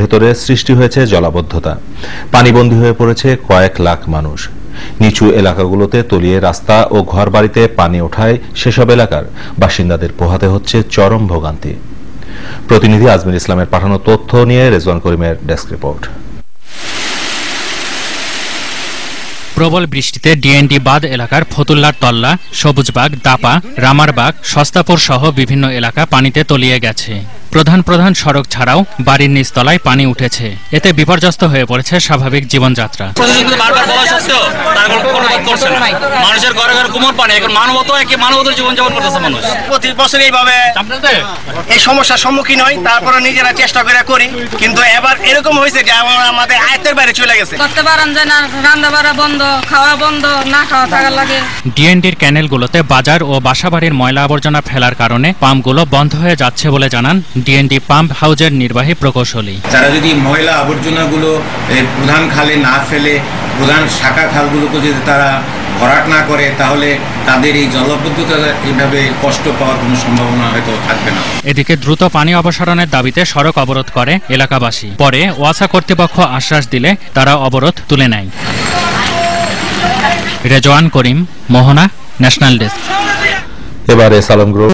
ভেতরে সৃষ্টি হয়েছে জলাবদ্ধতা। পানিবন্দী হয়ে পড়েছে কয়েক লাখ মানুষ। নিচু এলাকাগুলোতে তলিয়ে রাস্তা ও ঘরবাড়িতে পানি ওঠায় সেসব এলাকার বাসিন্দাদের পোহাতে হচ্ছে চরম ভোগান্তি। প্রতিনিধি আজমির ইসলামের পাঠানো তথ্য নিয়ে রেজওয়ান করিমের ডেস্ক রিপোর্ট। প্রবল বৃষ্টিতে ডিএনডি বাদ এলাকার ফতুল্লার তল্লা সবুজবাগ দাপা রামারবাগ সস্তাপুর সহ বিভিন্ন এলাকা পানিতে তলিয়ে গেছে। প্রধান প্রধান সড়ক ছাড়াও বাড়ির নিচতলায় পানি উঠেছে। এতে বিপর্যস্ত হয়ে পড়েছে স্বাভাবিক জীবনযাত্রা। প্রতিযোগিতা বারবার বলা সত্ত্বেও তারা কোনো প্রতিবাদ করছে না। মানুষের ঘরে ঘরে কুমোর পানি এখন মানবত একই মানবত জীবনযাপন করতেছে মানুষ। প্রতি বছর এইভাবে এই সমস্যার সম্মুখীন হয় তারপরে নিজেরা চেষ্টা করে করি কিন্তু এবার এরকম হয়েছে যে আমার আমাদের আয়ত্তের বাইরে চলে গেছে। করতে পারেন যে না রান্না বাড়া বন্ধ খাওয়া বন্ধ না খাওয়া থাকার লাগে। ডিএনডির ক্যানেলগুলোতে বাজার ও বাসাবাড়ির ময়লা আবর্জনা ফেলার কারণে পাম্পগুলো বন্ধ হয়ে যাচ্ছে বলে জানান ডিএনডি পাম্প হাউজের নির্বাহী প্রকৌশলী। যারা যদি ময়লা আবর্জনাগুলো প্রধান খালে না ফেলে প্রধান শাখা খালগুলোকে যদি তারা ভরাট না করে তাহলে তাদের এই জলবদ্ধতা এইভাবে কষ্ট পাওয়ার কোনো সম্ভাবনা হয়তো থাকবে না। এদিকে দ্রুত পানি অপসারণের দাবিতে সড়ক অবরোধ করে এলাকাবাসী। পরে ওয়াসা কর্তৃপক্ষ আশ্বাস দিলে তারা অবরোধ তুলে নেয়। Rezwan Karim Mohona national desk. এবারে সালাম গ্রুপ